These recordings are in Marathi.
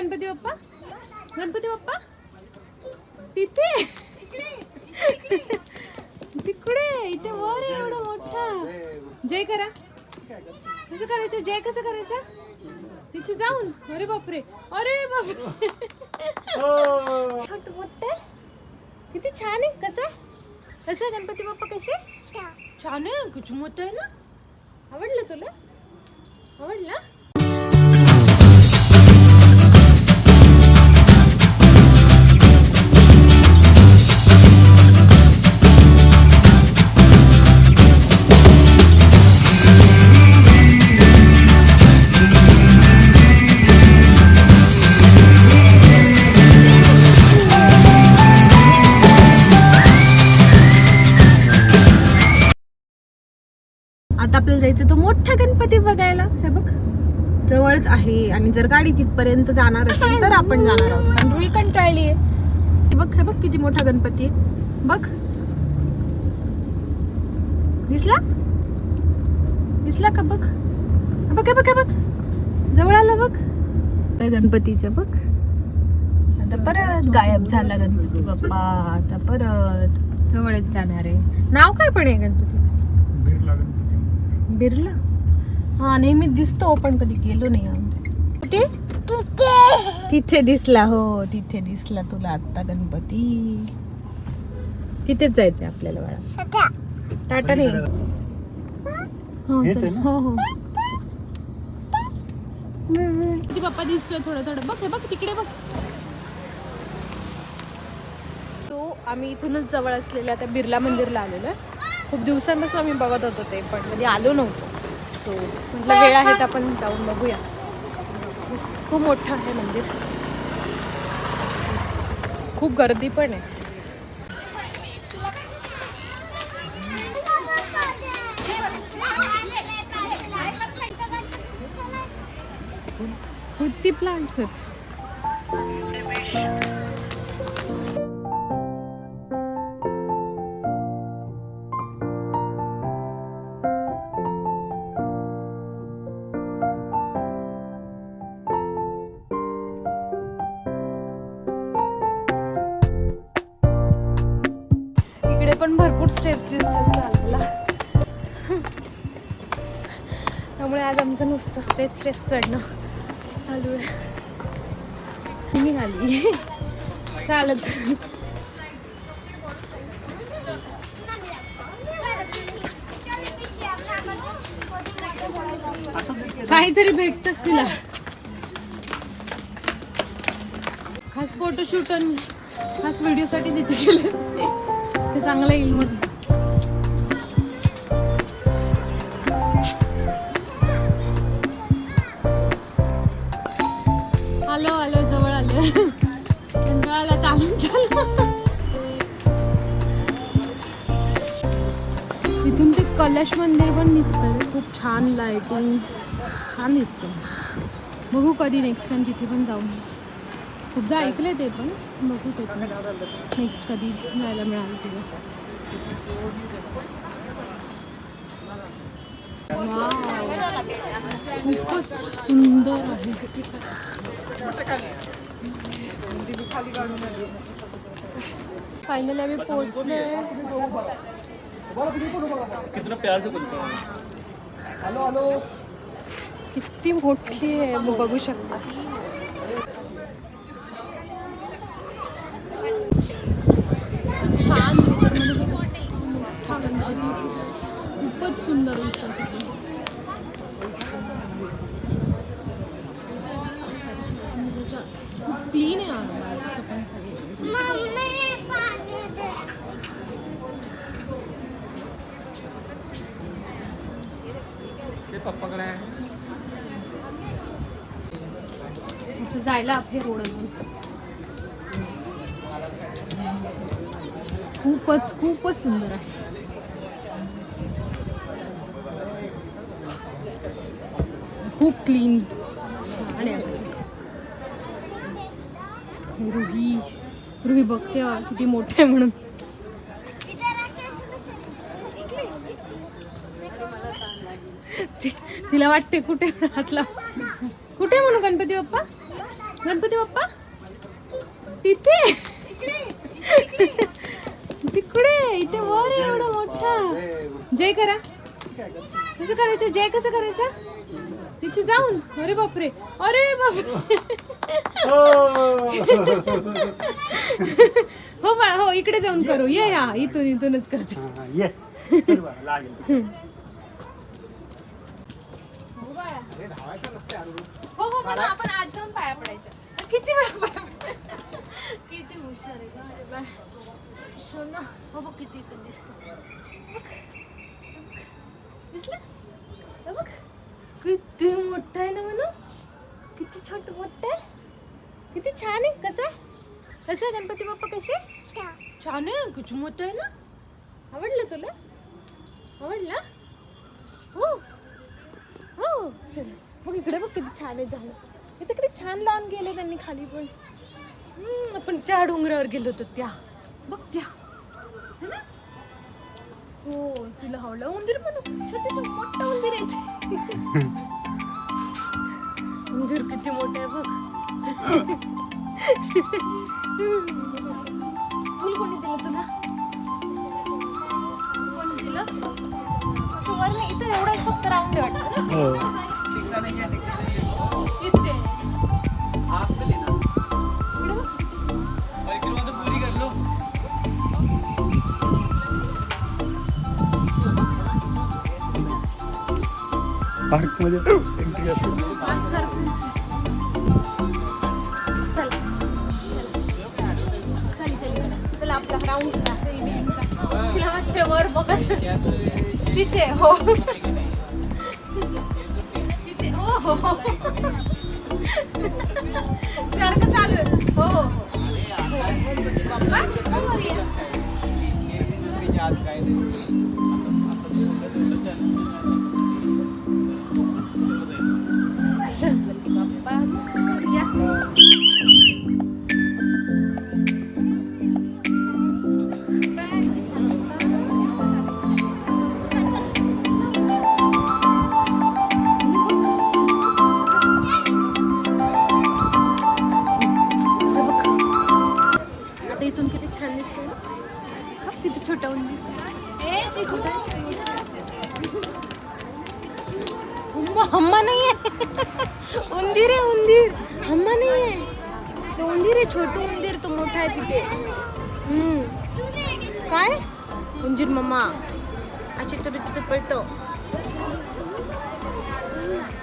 गणपती बाप्पा? गणपती बाप्पा? तिथे तिकडे इथे वर आहे एवढा मोठा. जय करा. कसं करायचं? जय कसं करायचं? तिथे जाऊन. अरे बापरे. अरे बापरे. छोटं मोठं किती छान आहे. कसं आहे? कसं आहे गणपती बाप्पा कसे? छान. आहे. किती मोठं आहे ना? आवडलं तुला? आवडला? आपल्याला जायचं तो मोठा गणपती बघायला. हे बघ. जवळच आहे आणि जर गाडी तिथपर्यंत जाणार असेल तर आपण जाणार आहोत. कारण रुई कंटाळली आहे. बघ हे बघ किती मोठा गणपती आहे. बघ. दिसला? दिसला का बघ? बघ हे बघ बघ. जवळ आला बघ. त्या गणपतीचं बघ. आता परत गायब झाला गणपती बाप्पा. आता परत जवळच जाणार आहे. नाव काय पण आहे गणपती? बिर्ला? हा नेहमी दिसतो पण कधी गेलो नाही आम्ही. कुठे? तिथे. दिसला हो तिथे दिसला तुला आता गणपती. तिथेच जायचंय आपल्याला बाळा. टाटा नाही हो? हो हो. किती पप्पा दिसतोय थोडं थोडं. बघ हे बघ तिकडे बघ. तो आम्ही इथूनच जवळ असलेल्या त्या बिर्ला मंदिरला आलेलो आहे. खूप दिवसांपासून आम्ही बघत होतो ते पण कधी आलो नव्हतो. सो म्हटलं वेळ आहे तर आपण जाऊन बघूया. खूप मोठं आहे मंदिर. खूप गर्दी पण आहे. किती प्लांट्स आहेत? पण स्टेप्स दिसतात चालायला त्यामुळे आज आमचं नुसतं स्टेप स्टेप्स चढणं चालू आहे. मी निघाली. चालत. काहीतरी भेटतच तिला. खास फोटोशूट आणि खास व्हिडिओसाठी तिथे गेले ते चांगलं येईल मग. आलो आलो जवळ आलो. कंटाळा चालून चालू इथून ते कलश मंदिर पण दिसतं खूप छान लाइटिंग छान दिसतं. बघू कधी नेक्स्ट टाइम तिथे पण जाऊ. खूपदा ऐकलंय ते पण बघू ते पण नेक्स्ट कधी जायला मिळालं खूपच सुंदर आहे फायनली आम्ही पोहोचलोय कितना प्यार से बोलते किती मोठी आहे बघू शकता। छान लोकांमध्ये मोठा गणपती खूपच सुंदर खूप क्लीन आहे. ते पप्पाकडे आहे. असं जायला आपले रोड अजून खूपच खूपच सुंदर आहे. खूप क्लीन छान आहे. रुही रुही बघते किती मोठं आहे म्हणून. तिला वाटते कुठे हातला कुठे म्हणू गणपती बाप्पा? गणपती बाप्पा? तिथे इथे वर आहे एवढा मोठा. जय करा. कसं करायचं? जय कसं करायचं? तिथे जाऊन. अरे बापरे. अरे बापरे. हो बाळा हो इकडे जाऊन करू. ये या. इथून इथूनच करते. हो हो पण आपण आज जाऊन पाया पडायच्या. किती वेळा पाया पडायच्या? किती हुशार आहे. हो बघ किती इथून दिसतो. दिसलं बघ किती मोठं आहे ना म्हणून किती छोट मोठं आहे किती छान आहे कसं आहे कसं आहे गणपती बाप्पा कसे छान आहे किती मोठं आहे ना आवडलं तुला आवडलं हो हो चल बघ इकडे बघ किती छान आहे झालं इथे किती छान लावून गेले त्यांनी खाली पण आपण त्या डोंगरावर गेलो होतो त्या बघ त्या? हो तुला हवलं उंदीर म्हणू छोटे मोठा उंदीर आहे. उंदीर किती मोठा आहे बघ. फुल कोणी दिलं तुला? कोणी दिलं? असं इथं एवढं फक्त आहे वाटतं ना. बघत तिथे हो. तिथे हो हो हो. सारखं चालू हो हो हो. वो हम्मा नहीं आहे उंदीर आहे उंदीर हम्मा नाही आहे तो उंदीर आहे छोटू उंदीर तो मोठा आहे तिथे हम्म. काय? उंदीर मम्मा। असे तर तिथे पळतो।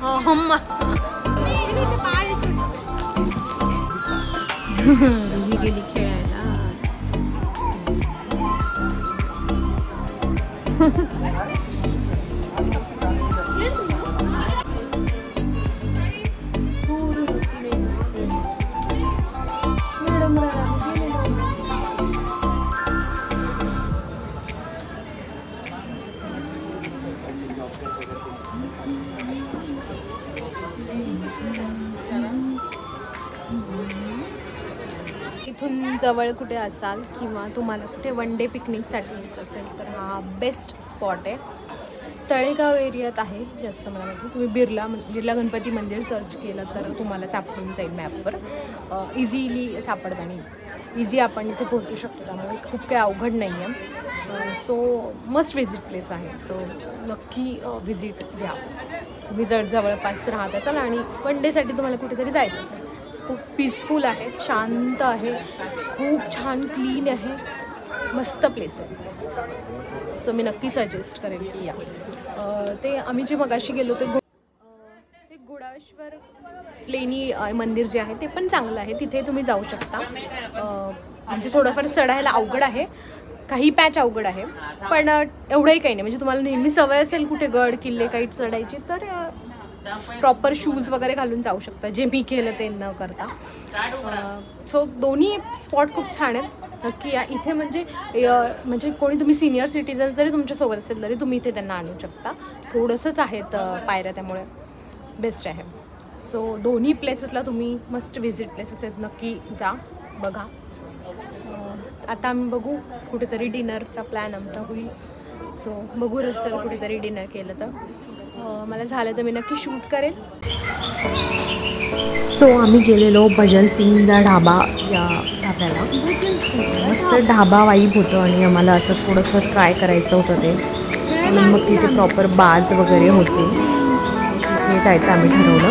हो हम्मा गेली खेळायला. इथून जवळ कुठे असाल किंवा तुम्हाला कुठे वन डे पिकनिकसाठी असेल तर हा बेस्ट स्पॉट आहे. तळेगाव एरियात आहे जास्त मला माहिती तुम्ही बिर्ला बिर्ला गणपती मंदिर सर्च केलं तर तुम्हाला सापडून जाईल मॅपवर इझिली सापडतं आणि इझी आपण इथे पोहोचू शकतो त्यामुळे खूप काही अवघड नाही आहे सो मस्ट विजिट प्लेस आहे. तो नक्की विजिट द्या. तुम्ही जर जवळपास राहत असाल आणि वन डेसाठी तुम्हाला कुठेतरी जायचं असेल. खूप पीसफुल आहे शांत आहे खूप छान क्लीन आहे मस्त प्लेस आहे. सो मी नक्की सजेस्ट करेन की या. ते आम्ही जे मगाशी गेलो ते गो ते घोडाश्वर लेणी मंदिर जे आहे ते पण चांगलं आहे. तिथे तुम्ही जाऊ शकता. म्हणजे थोडंफार चढायला अवघड आहे. काही पॅच अवघड आहे. पण एवढंही काही नाही. म्हणजे तुम्हाला नेहमी सवय असेल कुठे गड किल्ले काही चढायची तर प्रॉपर शूज वगैरे घालून जाऊ शकता जे मी केलं ते न करता. सो दोन्ही स्पॉट खूप छान आहेत. नक्की या. इथे म्हणजे म्हणजे कोणी तुम्ही सिनियर सिटीजन जरी तुमच्यासोबत असेल तरी तुम्ही इथे त्यांना आणू शकता. थोडंसंच आहेत पायऱ्या त्यामुळे. बेस्ट आहे. सो दोन्ही प्लेसेसला तुम्ही मस्ट व्हिजिट प्लेसेस आहेत. नक्की जा बघा. आता आम्ही बघू कुठेतरी डिनरचा प्लॅन आमचा होईल. सो बघू रस्त्यावर कुठेतरी डिनर केलं तर. मला झालं तर मी नक्की शूट करेल. सो आम्ही गेलेलो भजन सिंगचा ढाबा या ढाब्याला. मस्त ढाबा वाईब होतं आणि आम्हाला असं थोडंसं ट्राय करायचं होतं तेच म्हणून मग तिथे प्रॉपर बाज वगैरे होते. तिथे जायचं आम्ही ठरवलं.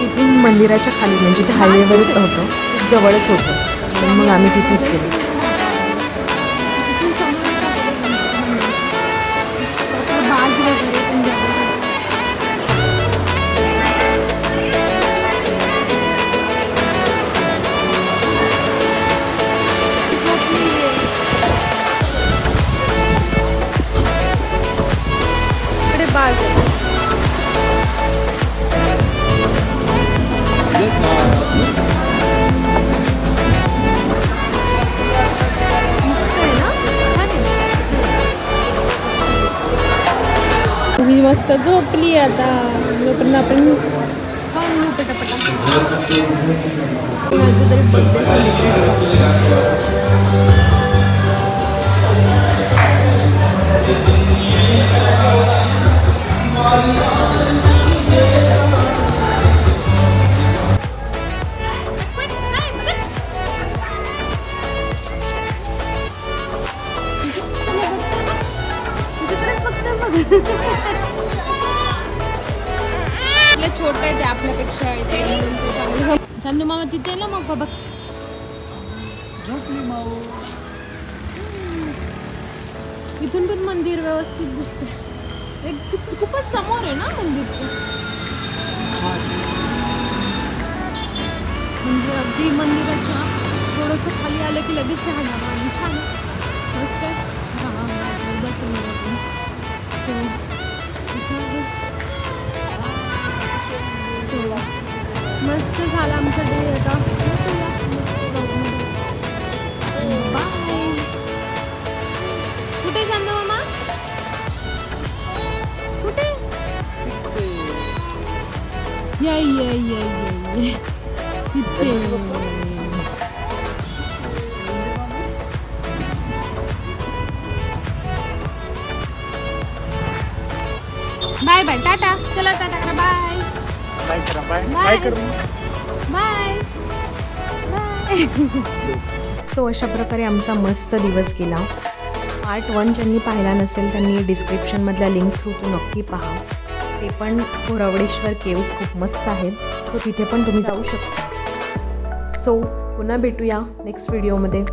तिथून मंदिराच्या खाली म्हणजे ते हायवेवरच होतं. जवळच होतं. मग आम्ही तिथेच गेलो. 90 до пледа. Например, Ha ha ha! आपल्यापेक्षा. चांदू मामा तिथे ना मग बाबा इथून पण मंदिर व्यवस्थित दिसते. एक खूप- खूपच समोर आहे ना मंदिरच्या म्हणजे अगदी मंदिराच्या थोडंसं खाली आलं की लगेच हडा आणि छान. मस्त. बसून बसून. झालं आमचं डे. Bye. कुठे चाललो मामा? कुठे? या या या या या. तिथे बाय बाय. टाटा. चला टाटा. बाय. काय करा बाय. बाय. करू बाय बाय सो अशा प्रकारे आमचा मस्त दिवस गेला. पार्ट वन ज्यांनी पाहिला नसेल त्यांनी डिस्क्रिप्शनमधल्या लिंक थ्रू तू नक्की पहा. ते पण गोरवडेश्वर केव्स खूप मस्त आहेत सो तिथे पण तुम्ही जाऊ शकता. सो पुन्हा भेटूया नेक्स्ट व्हिडिओमध्ये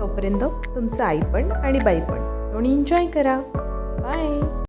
तोपर्यंत तुमचं आई पण आणि बाई पण. दोन्ही एन्जॉय करा. बाय